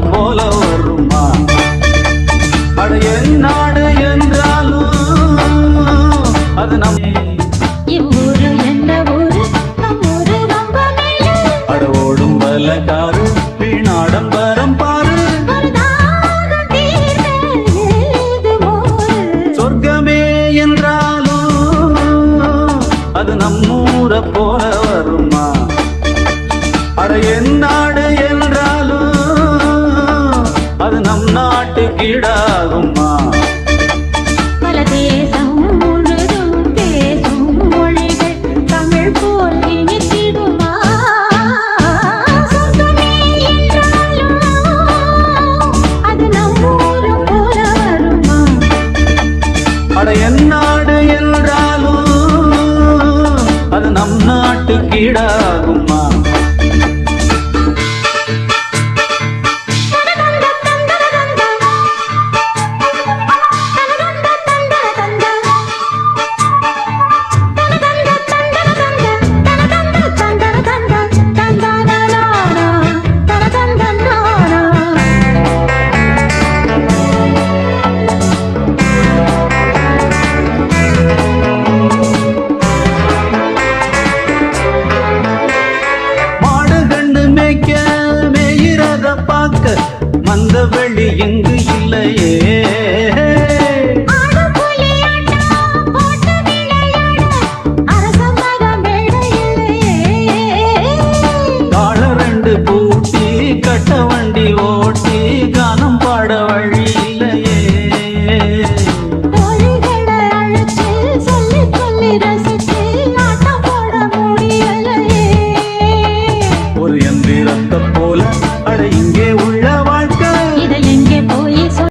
வெள்ளம் போல வருமா? அட என் நாடு என்றாலும் அது நம் அட ஓடும் வல்லக்காரு வீணாடம்பரம் பாரு சொர்க்கமே என்றாலும் அது நம்மூர போல வருமா? அட என் நாடு என் கீடாகுமா பல தேசம் முழுதும் பேசும் மொழிகள் தமிழ் போல் இனித்திடுமா? சொர்க்கமே என்றாலும் அது நம் ஊரு போல வருமா அட என் நாடு என்றாலும் அது நம் நாட்டு கீடாகுமா ரத்தம் போல. அட இங்கே